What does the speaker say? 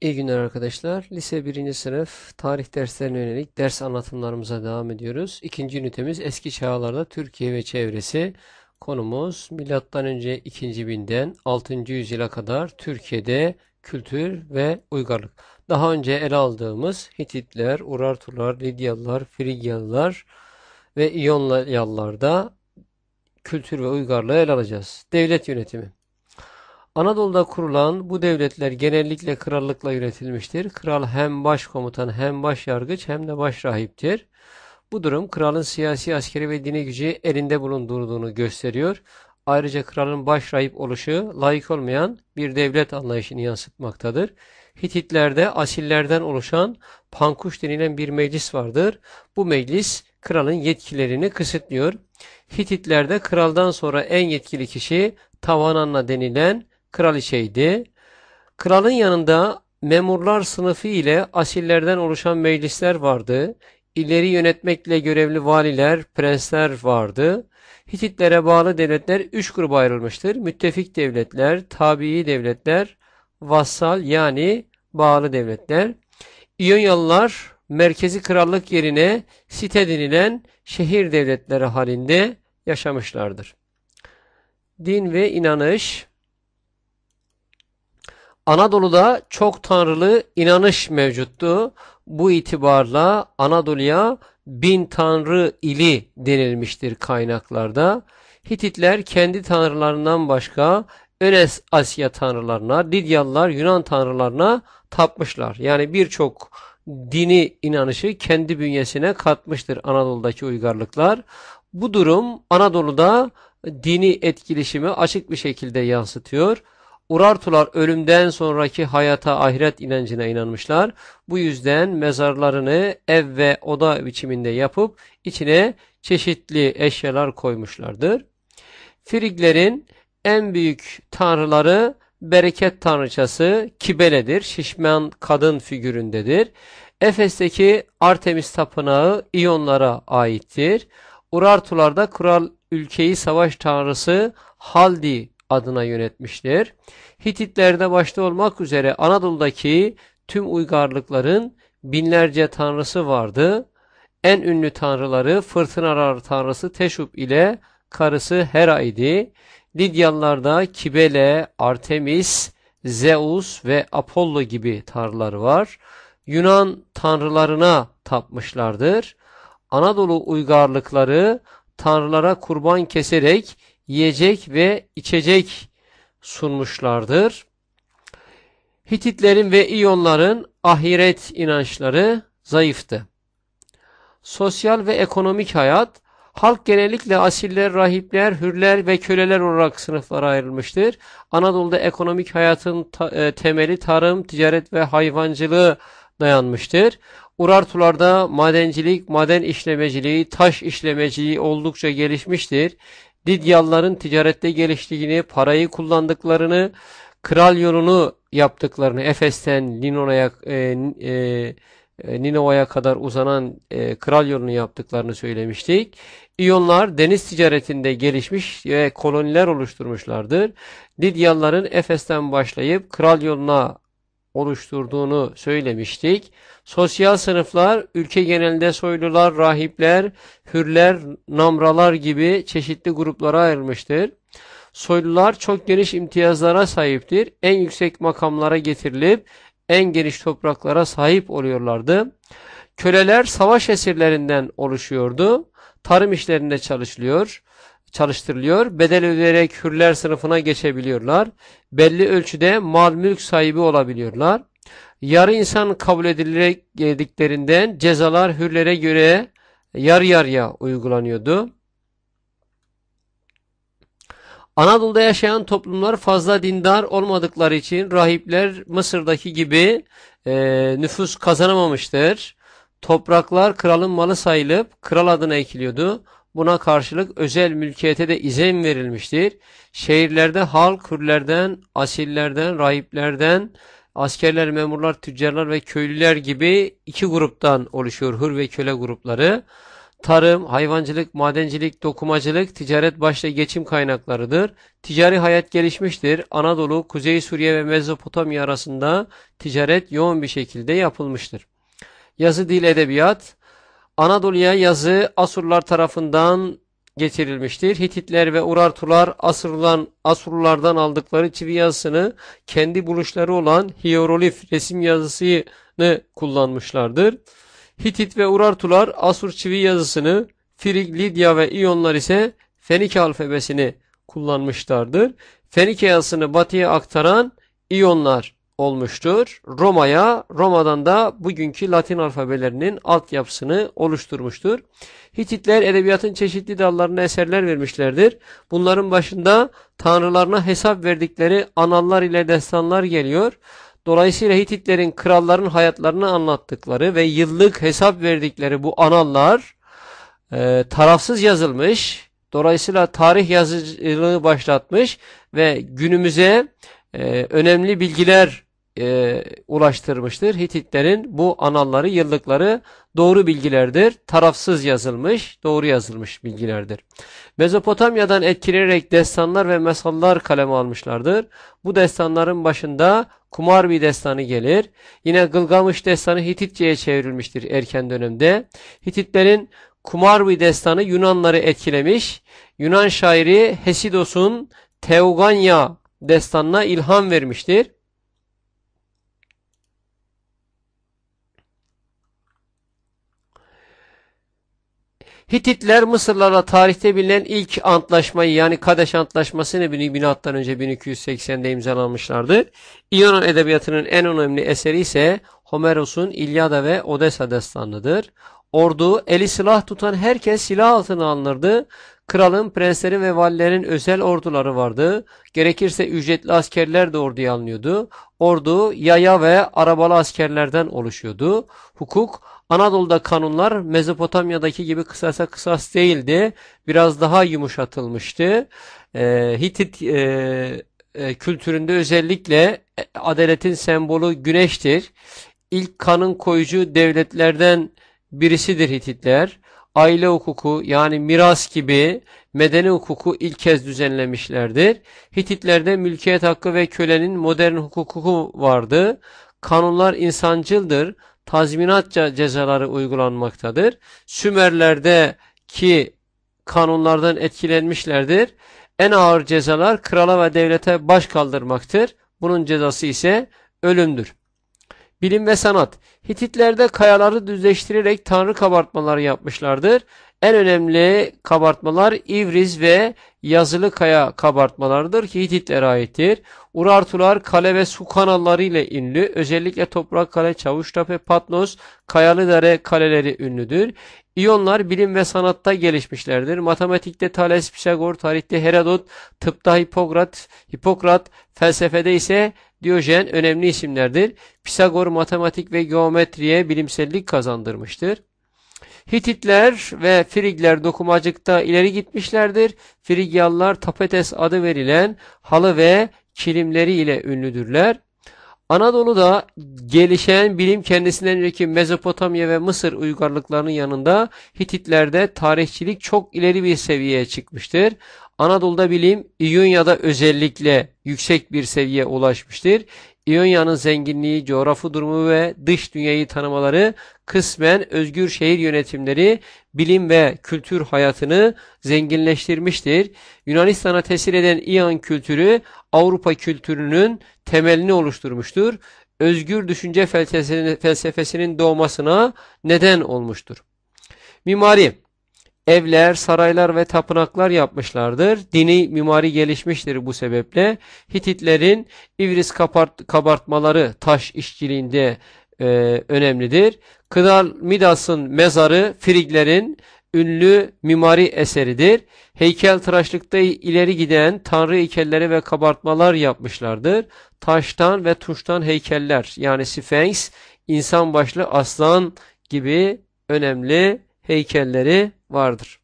İyi günler arkadaşlar. Lise 1. sınıf tarih derslerine yönelik ders anlatımlarımıza devam ediyoruz. İkinci ünitemiz eski çağlarda Türkiye ve çevresi. Konumuz milattan önce 2. binden 6. yüzyıla kadar Türkiye'de kültür ve uygarlık. Daha önce ele aldığımız Hititler, Urartular, Lidyalılar, Frigyalılar ve İyonyalılarda kültür ve uygarlığı ele alacağız. Devlet yönetimi. Anadolu'da kurulan bu devletler genellikle krallıkla yönetilmiştir. Kral hem başkomutan hem başyargıç hem de başrahiptir. Bu durum kralın siyasi, askeri ve dini gücü elinde bulundurduğunu gösteriyor. Ayrıca kralın başrahip oluşu layık olmayan bir devlet anlayışını yansıtmaktadır. Hititlerde asillerden oluşan pankuş denilen bir meclis vardır. Bu meclis kralın yetkilerini kısıtlıyor. Hititlerde kraldan sonra en yetkili kişi Tavananna denilen kraliçeydi. Kralın yanında memurlar sınıfı ile asillerden oluşan meclisler vardı. İleri yönetmekle görevli valiler, prensler vardı. Hititlere bağlı devletler üç gruba ayrılmıştır. Müttefik devletler, tabii devletler, vassal yani bağlı devletler. İyonyalılar merkezi krallık yerine site denilen şehir devletleri halinde yaşamışlardır. Din ve inanış Anadolu'da çok tanrılı inanış mevcuttu. Bu itibarla Anadolu'ya bin tanrı ili denilmiştir kaynaklarda. Hititler kendi tanrılarından başka Önes Asya tanrılarına, Lidyalılar Yunan tanrılarına tapmışlar. Yani birçok dini inanışı kendi bünyesine katmıştır Anadolu'daki uygarlıklar. Bu durum Anadolu'da dini etkileşimi açık bir şekilde yansıtıyor. Urartular ölümden sonraki hayata ahiret inancına inanmışlar. Bu yüzden mezarlarını ev ve oda biçiminde yapıp içine çeşitli eşyalar koymuşlardır. Friglerin en büyük tanrıları bereket tanrıçası Kibele'dir. Şişman kadın figüründedir. Efes'teki Artemis tapınağı İyonlara aittir. Urartularda kural ülkeyi savaş tanrısı Haldi adına yönetmiştir. Hititlerde başta olmak üzere Anadolu'daki tüm uygarlıkların binlerce tanrısı vardı. En ünlü tanrıları fırtınalar tanrısı Teşup ile karısı Hera idi. Lidyalılarda Kibele, Artemis, Zeus ve Apollo gibi tanrılar var. Yunan tanrılarına tapmışlardır. Anadolu uygarlıkları tanrılara kurban keserek yiyecek ve içecek sunmuşlardır. Hititlerin ve İyonların ahiret inançları zayıftı. Sosyal ve ekonomik hayat Halk genellikle asiller, rahipler, hürler ve köleler olarak sınıflara ayrılmıştır. Anadolu'da ekonomik hayatın ta e, temeli tarım, ticaret ve hayvancılığı dayanmıştır. Urartularda madencilik, maden işlemeciliği, taş işlemeciliği oldukça gelişmiştir. Lidyalıların ticarette geliştiğini, parayı kullandıklarını, kral yolunu yaptıklarını, Efes'ten Linona'ya e, e, e, Ninova'ya kadar uzanan e, kral yolunu yaptıklarını söylemiştik. İyonlar deniz ticaretinde gelişmiş ve koloniler oluşturmuşlardır. Lidyalıların Efes'ten başlayıp kral yoluna oluşturduğunu söylemiştik. Sosyal sınıflar ülke genelinde soylular, rahipler, hürler, namralar gibi çeşitli gruplara ayrılmıştır. Soylular çok geniş imtiyazlara sahiptir. En yüksek makamlara getirilip en geniş topraklara sahip oluyorlardı. Köleler savaş esirlerinden oluşuyordu. Tarım işlerinde çalışılıyor, çalıştırılıyor. Bedel ödeyerek hürler sınıfına geçebiliyorlar. Belli ölçüde mal mülk sahibi olabiliyorlar. Yarı insan kabul edildiklerinden cezalar hürlere göre yarı yarıya uygulanıyordu. Anadolu'da yaşayan toplumlar fazla dindar olmadıkları için rahipler Mısır'daki gibi e, nüfus kazanamamıştır. Topraklar kralın malı sayılıp kral adına ekiliyordu. Buna karşılık özel mülkiyete de izin verilmiştir. Şehirlerde halk hürlerden, asillerden, rahiplerden, askerler, memurlar, tüccarlar ve köylüler gibi iki gruptan oluşuyor hür ve köle grupları. Tarım, hayvancılık, madencilik, dokumacılık, ticaret başta geçim kaynaklarıdır. Ticari hayat gelişmiştir. Anadolu, Kuzey Suriye ve Mezopotamya arasında ticaret yoğun bir şekilde yapılmıştır. Yazı dil edebiyat Anadolu'ya yazı Asurlar tarafından getirilmiştir. Hititler ve Urartular Asırlan, Asurlardan aldıkları çivi yazısını kendi buluşları olan hieroglif resim yazısını kullanmışlardır. Hitit ve Urartular Asur çivi yazısını, Frig, Lidya ve İyonlar ise Fenike alfabesini kullanmışlardır. Fenike yazısını batıya aktaran İyonlar olmuştur. Roma'ya, Roma'dan da bugünkü Latin alfabelerinin altyapısını oluşturmuştur. Hititler edebiyatın çeşitli dallarına eserler vermişlerdir. Bunların başında tanrılarına hesap verdikleri anallar ile destanlar geliyor. Dolayısıyla Hititlerin kralların hayatlarını anlattıkları ve yıllık hesap verdikleri bu anallar e, tarafsız yazılmış. Dolayısıyla tarih yazıcılığı başlatmış ve günümüze e, önemli bilgiler e, ulaştırmıştır. Hititlerin bu analları, yıllıkları doğru bilgilerdir. Tarafsız yazılmış, doğru yazılmış bilgilerdir. Mezopotamya'dan etkilenerek destanlar ve mesallar kaleme almışlardır. Bu destanların başında Kumarbi destanı gelir. Yine Gılgamış destanı Hititçe'ye çevrilmiştir erken dönemde. Hititlerin Kumarbi destanı Yunanları etkilemiş. Yunan şairi Hesidos'un Teoganya destanına ilham vermiştir. Hititler Mısırlarla tarihte bilinen ilk antlaşmayı yani Kadeş Antlaşması'nı milattan önce 1280'de imzalamışlardı. İyonon edebiyatının en önemli eseri ise Homeros'un İlyada ve Odessa destanıdır. Ordu eli silah tutan herkes silah altına alınırdı. Kralın, prenslerin ve valilerin özel orduları vardı. Gerekirse ücretli askerler de orduya alınıyordu. Ordu yaya ve arabalı askerlerden oluşuyordu. Hukuk Anadolu'da kanunlar Mezopotamya'daki gibi kısasa kısas değildi. Biraz daha yumuşatılmıştı. E, Hitit e, e, kültüründe özellikle adaletin sembolü güneştir. İlk kanun koyucu devletlerden birisidir Hititler. Aile hukuku yani miras gibi medeni hukuku ilk kez düzenlemişlerdir. Hititlerde mülkiyet hakkı ve kölenin modern hukuku vardı. Kanunlar insancıldır tazminatça cezaları uygulanmaktadır. Sümerlerdeki kanunlardan etkilenmişlerdir. En ağır cezalar krala ve devlete baş kaldırmaktır. Bunun cezası ise ölümdür. Bilim ve sanat. Hititlerde kayaları düzleştirerek tanrı kabartmaları yapmışlardır. En önemli kabartmalar İvriz ve yazılı kaya kabartmalarıdır ki Hititlere aittir. Urartular kale ve su kanalları ile ünlü. Özellikle Toprak Kale, Çavuştepe, Patnos, Kayalıdere kaleleri ünlüdür. İyonlar bilim ve sanatta gelişmişlerdir. Matematikte Thales, Pisagor, tarihte Herodot, tıpta Hipokrat, Hipokrat, felsefede ise Diyojen önemli isimlerdir. Pisagor matematik ve geometriye bilimsellik kazandırmıştır. Hititler ve Frigler dokumacıkta ileri gitmişlerdir. Frigyalılar tapetes adı verilen halı ve kilimleri ile ünlüdürler. Anadolu'da gelişen bilim kendisinden önceki Mezopotamya ve Mısır uygarlıklarının yanında Hititlerde tarihçilik çok ileri bir seviyeye çıkmıştır. Anadolu'da bilim İonya'da özellikle yüksek bir seviyeye ulaşmıştır. İonya'nın zenginliği, coğrafi durumu ve dış dünyayı tanımaları kısmen özgür şehir yönetimleri bilim ve kültür hayatını zenginleştirmiştir. Yunanistan'a tesir eden İyan kültürü Avrupa kültürünün temelini oluşturmuştur. Özgür düşünce felsefesinin doğmasına neden olmuştur. Mimari evler, saraylar ve tapınaklar yapmışlardır. Dini mimari gelişmiştir bu sebeple. Hititlerin İvris kabartmaları taş işçiliğinde e, önemlidir. Kıdal Midas'ın mezarı Friglerin ünlü mimari eseridir. Heykel tıraşlıkta ileri giden tanrı heykelleri ve kabartmalar yapmışlardır. Taştan ve tuştan heykeller yani Sphinx, insan başlı aslan gibi önemli heykelleri vardır.